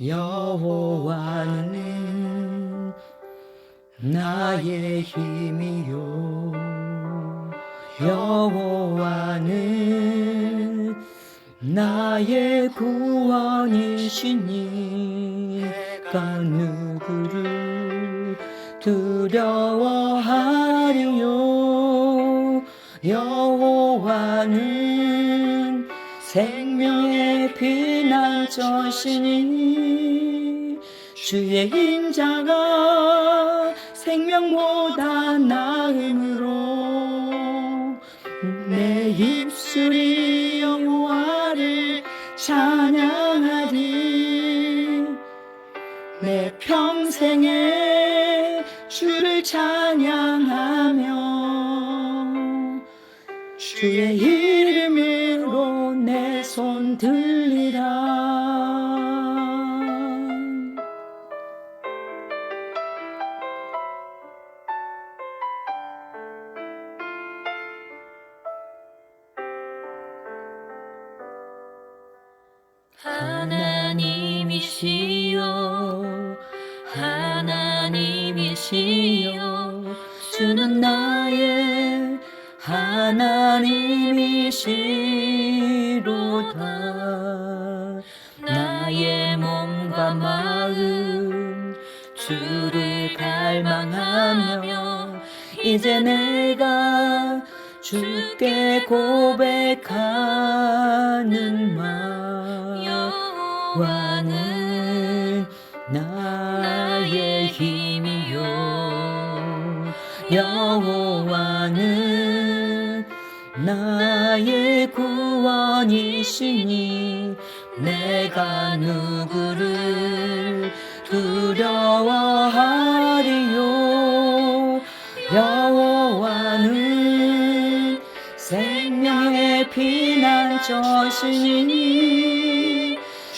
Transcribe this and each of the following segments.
여호와는 나의 힘이요. 여호와는 나의 구원이시니 내가 누구를 두려워하리요? 여호와는 생 명의 피난처시니 주의 인자가 생명보다 나음으로 내 입술이 여호와를 찬양하리. 내 평생에 주를 찬양하며 주의 손 하나님이시로다. 나의 몸과 마음 주를 갈망하며 이제 내가 주께 고백하는 말 여호와는 나의 힘이요. 여호와는 나의 구 원이시니 내가 누구를 두려워하리요? 여호와는 생명의 피난처시니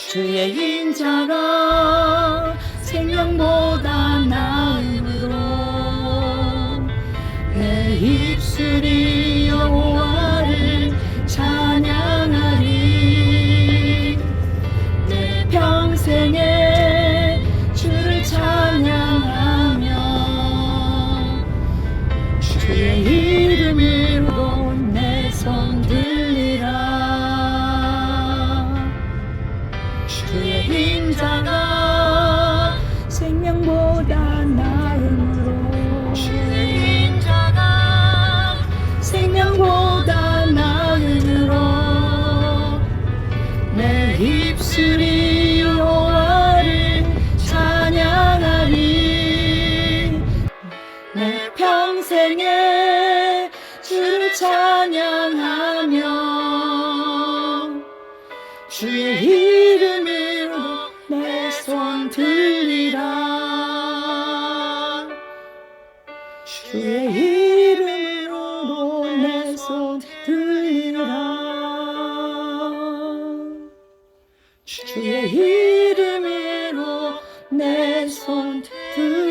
주의 인자가 생명보다 나음으로 내 입술이 여호와 내 평생에 주를 찬양하며 주의 이름으로 내 손 들리라. 주의 이름으로 내 손 들리라. 주의 이름으로 내 손 들리라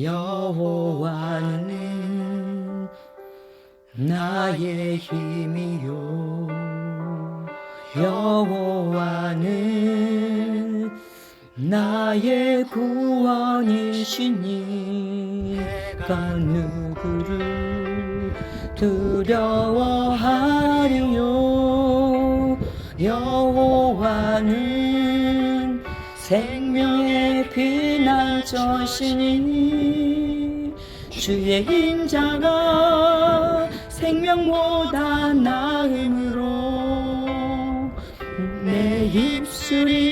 여호와는 나의 힘이요. 여호와는 나의 구원이시니 내가 누구를 두려워하리요? 여호와는 피난처시니 주의 인자가 생명보다 나음으로 내 입술이